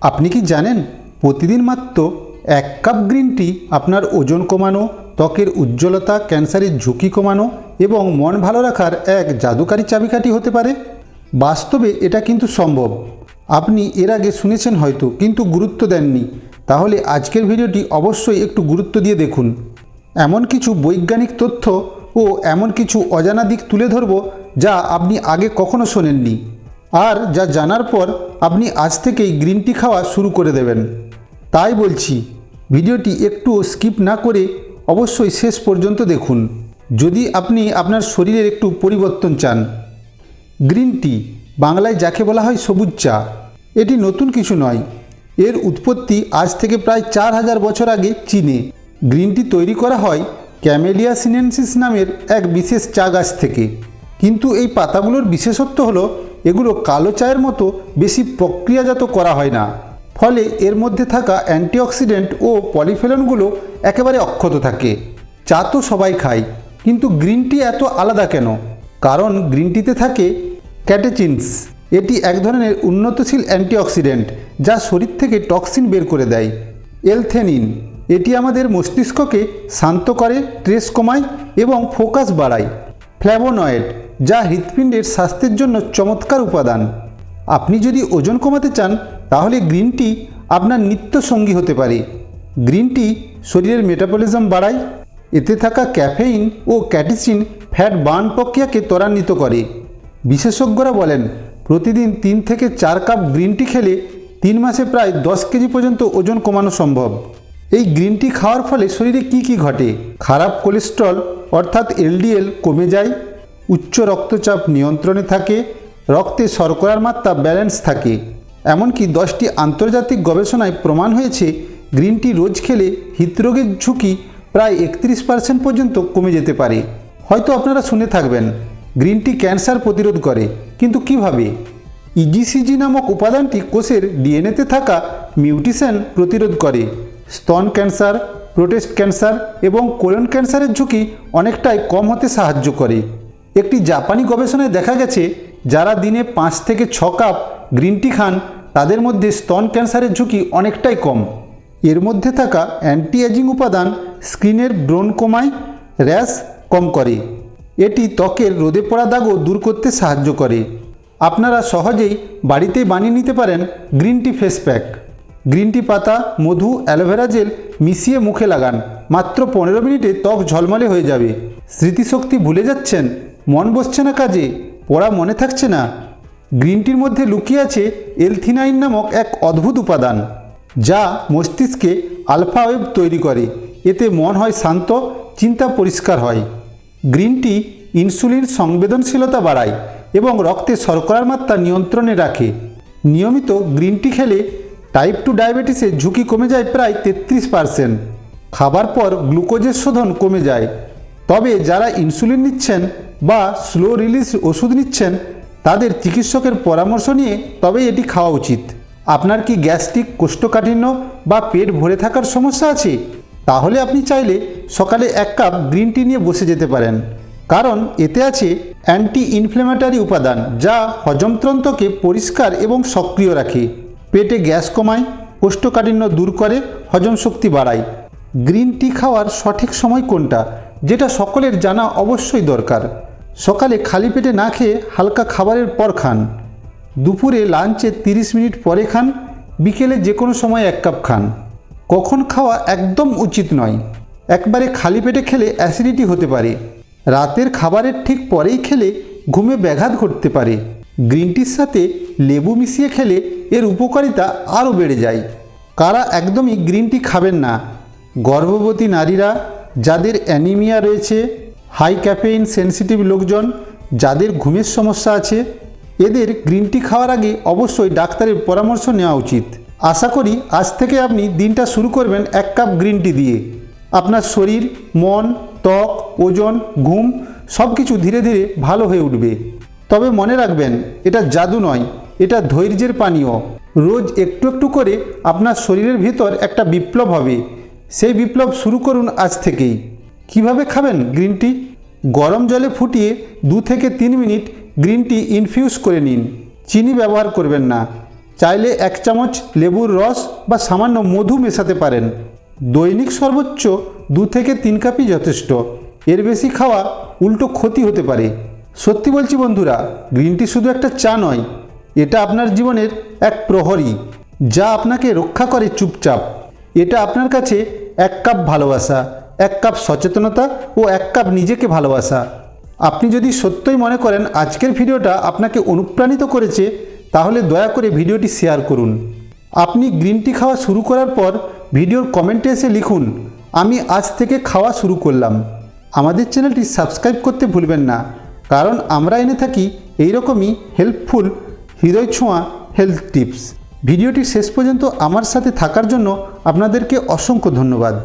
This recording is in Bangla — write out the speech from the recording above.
আপনি কি জানেন প্রতিদিন মাত্র এক কাপ গ্রিন টি আপনার ওজন কমানো, ত্বকের উজ্জ্বলতা, ক্যান্সারের ঝুঁকি কমানো এবং মন ভালো রাখার এক জাদুকারী চাবিকাঠি হতে পারে? বাস্তবে এটা কিন্তু সম্ভব। আপনি এর আগে শুনেছেন হয়তো, কিন্তু গুরুত্ব দেননি। তাহলে আজকের ভিডিওটি অবশ্যই একটু গুরুত্ব দিয়ে দেখুন। এমন কিছু বৈজ্ঞানিক তথ্য ও এমন কিছু অজানা দিক তুলে ধরব যা আপনি আগে কখনো শোনেননি। আর যা জানার পর আপনি আজ থেকেই গ্রিন টি খাওয়া শুরু করে দেবেন। তাই বলছি, ভিডিওটি একটু স্কিপ না করে অবশ্যই শেষ পর্যন্ত দেখুন। যদি আপনি আপনার শরীরের একটু পরিবর্তন চান, গ্রিন টি বাংলায় যাকে বলা হয় সবুজ চা, এটি নতুন কিছু নয়। এর উৎপত্তি আজ থেকে প্রায় চার হাজার বছর আগে চীনে। গ্রিন টি তৈরি করা হয় ক্যামেলিয়া সিনেনসিস নামের এক বিশেষ চা গাছ থেকে। কিন্তু এই পাতাগুলোর বিশেষত্ব হলো এগুলো কালো চায়ের মতো বেশি প্রক্রিয়াজাত করা হয় না। ফলে এর মধ্যে থাকা অ্যান্টিঅক্সিডেন্ট ও পলিফেলনগুলো একেবারে অক্ষত থাকে। চা তো সবাই খায়, কিন্তু গ্রিন টি এত আলাদা কেন? কারণ গ্রিন টিতে থাকে ক্যাটেচিনস। এটি এক ধরনের উন্নতশীল অ্যান্টিঅক্সিডেন্ট যা শরীর থেকে টক্সিন বের করে দেয়। এলথেনিন। এটি আমাদের মস্তিষ্ককে শান্ত করে, স্ট্রেস কমায় এবং ফোকাস বাড়ায়। ফ্ল্যাভোনয়েড, যা হৃৎপিণ্ডের স্বাস্থ্যের জন্য চমৎকার উপাদান। আপনি যদি ওজন কমাতে চান, তাহলে গ্রিন টি আপনার নিত্য সঙ্গী হতে পারে। গ্রিন টি শরীরের মেটাবলিজম বাড়ায়, এতে থাকা ক্যাফেইন ও ক্যাটিসিন ফ্যাট বার্ন প্রক্রিয়াকে ত্বরান্বিত করে। বিশেষজ্ঞরা বলেন, প্রতিদিন তিন থেকে চার কাপ গ্রিন টি খেলে তিন মাসে প্রায় দশ কেজি পর্যন্ত ওজন কমানো সম্ভব। এই গ্রিন টি খাওয়ার ফলে শরীরে কি কি ঘটে? খারাপ কোলেস্ট্রল অর্থাৎ এলডিএল কমে যায়, উচ্চ রক্তচাপ নিয়ন্ত্রণে থাকে, রক্তে শর্করার মাত্রা ব্যালেন্স থাকে। এমনকি দশটি আন্তর্জাতিক গবেষণায় প্রমাণ হয়েছে, গ্রিন টি রোজ খেলে হৃদরোগের ঝুঁকি প্রায় একত্রিশ পার্সেন্ট পর্যন্ত কমে যেতে পারে। হয়তো আপনারা শুনে থাকবেন, গ্রিন টি ক্যান্সার প্রতিরোধ করে, কিন্তু কীভাবে? ইজিসিজি নামক উপাদানটি কোষের ডিএনএতে থাকা মিউটিশন প্রতিরোধ করে। স্তন ক্যান্সার প্রোটেস্ট ক্যান্সার এবং কোলন ক্যান্সারের ঝুঁকি অনেকটাই কম হতে সাহায্য করে। একটি জাপানি গবেষণায় দেখা গেছে, যারা দিনে পাঁচ থেকে ছ কাপ গ্রিন টি খান, তাদের মধ্যে স্তন ক্যান্সারের ঝুঁকি অনেকটাই কম। এর মধ্যে থাকা অ্যান্টি এজিং উপাদান স্ক্রিনের ব্রণ কমায়, র্যাশ কম করে। এটি ত্বকের রোদে পড়া দাগও দূর করতে সাহায্য করে। আপনারা সহজেই বাড়িতেই বানিয়ে নিতে পারেন green tea face pack. Green tea পাতা, মধু, অ্যালোভেরা জেল মিশিয়ে মুখে লাগান। মাত্র পনেরো মিনিটে ত্বক ঝলমলে হয়ে যাবে। স্মৃতিশক্তি ভুলে যাচ্ছেন, মন বসছে না কাজে পড়া মনে থাকছে না। গ্রিন টির মধ্যে লুকিয়ে আছে এলথিনাইন নামক এক অদ্ভুত উপাদান, যা মস্তিষ্কে আলফা ওয়েব তৈরি করে। এতে মন হয় শান্ত, চিন্তা পরিষ্কার হয়। গ্রিন টি ইনসুলিন সংবেদনশীলতা বাড়ায় এবং রক্তে শর্করার মাত্রা নিয়ন্ত্রণে রাখে। নিয়মিত গ্রিন টি খেলে টাইপ টু ডায়াবেটিসের ঝুঁকি কমে যায় প্রায় তেত্রিশ পারসেন্ট খাবার পর গ্লুকোজের শোধন কমে যায়। তবে যারা ইনসুলিন নিচ্ছেন বা স্লো রিলিজ ওষুধ নিচ্ছেন, তাদের চিকিৎসকের পরামর্শ নিয়ে তবেই এটি খাওয়া উচিত। আপনার কি গ্যাস্ট্রিক, কোষ্ঠকাঠিন্য বা পেট ভরে থাকার সমস্যা আছে? তাহলে আপনি চাইলে সকালে এক কাপ গ্রিন টি নিয়ে বসে যেতে পারেন। কারণ এতে আছে অ্যান্টি ইনফ্লেমেটারি উপাদান, যা হজমতন্ত্রকে পরিষ্কার এবং সক্রিয় রাখে। পেটে গ্যাস কমায়, কোষ্ঠকাঠিন্য দূর করে, হজম শক্তি বাড়ায়। গ্রিন টি খাওয়ার সঠিক সময় কোনটা, যেটা সকলের জানা অবশ্যই দরকার। সকালে খালি পেটে না খেয়ে হালকা খাবারের পর খান। দুপুরে লাঞ্চে 30 মিনিট পরে খান, বিকেলে যে কোনো সময় এক কাপ খান। কখন খাওয়া একদম উচিত নয়। একবারে খালি পেটে খেলে অ্যাসিডিটি হতে পারে। রাতের খাবারের ঠিক পরেই খেলে ঘুমে ব্যাঘাত ঘটতে পারে। গ্রিন টির সাথে লেবু মিশিয়ে খেলে এর উপকারিতা আরও বেড়ে যায়। কারা একদমই গ্রিন টি খাবেন না। গর্ভবতী নারীরা যাদের অ্যানিমিয়া রয়েছে, হাই ক্যাফেইন সেনসিটিভ লোকজন যাদের ঘুমের সমস্যা আছে, এদের গ্রিন টি খাওয়ার আগে অবশ্যই ডাক্তারের পরামর্শ নেওয়া উচিত। আশা করি আজ থেকে আপনি দিনটা শুরু করবেন এক কাপ গ্রিন টি দিয়ে। আপনার শরীর, মন, ত্বক, ওজন, ঘুম সব কিছু ধীরে ধীরে ভালো হয়ে উঠবে। তবে মনে রাখবেন, এটা জাদু নয়, এটা ধৈর্যের পানীয়। রোজ একটু একটু করে আপনার শরীরের ভিতর একটা বিপ্লব হবে। সেই বিপ্লব শুরু করুন আজ থেকেই। কীভাবে খাবেন গ্রিন টি? গরম জলে ফুটিয়ে দু থেকে তিন মিনিট গ্রিন টি ইনফিউজ করে নিন। চিনি ব্যবহার করবেন না। চাইলে এক চামচ লেবুর রস বা সামান্য মধু মেশাতে পারেন। দৈনিক সর্বোচ্চ দু থেকে তিন কাপই যথেষ্ট। এর বেশি খাওয়া উল্টো ক্ষতি হতে পারে। সত্যি বলছি বন্ধুরা গ্রিন টি শুধু একটা চা নয়, এটা আপনার জীবনের এক প্রহরী, যা আপনাকে রক্ষা করে চুপচাপ। এটা আপনার কাছে এক কাপ ভালোবাসা, এক কাপ সচেতনতা ও এক কাপ নিজেকে ভালোবাসা। আপনি যদি সত্যই মনে করেন আজকের ভিডিওটা আপনাকে অনুপ্রাণিত করেছে, তাহলে দয়া করে ভিডিওটি শেয়ার করুন। আপনি গ্রিন টি খাওয়া শুরু করার পর ভিডিওর কমেন্টে এসে লিখুন, আমি আজ থেকে খাওয়া শুরু করলাম। আমাদের চ্যানেলটি সাবস্ক্রাইব করতে ভুলবেন না। কারণ আমরা এনে থাকি এইরকমই হেল্পফুল হৃদয় ছোঁয়া হেলথ টিপস ভিডিওটি শেষ পর্যন্ত আমার সাথে থাকার জন্য আপনাদেরকে অসংখ্য ধন্যবাদ।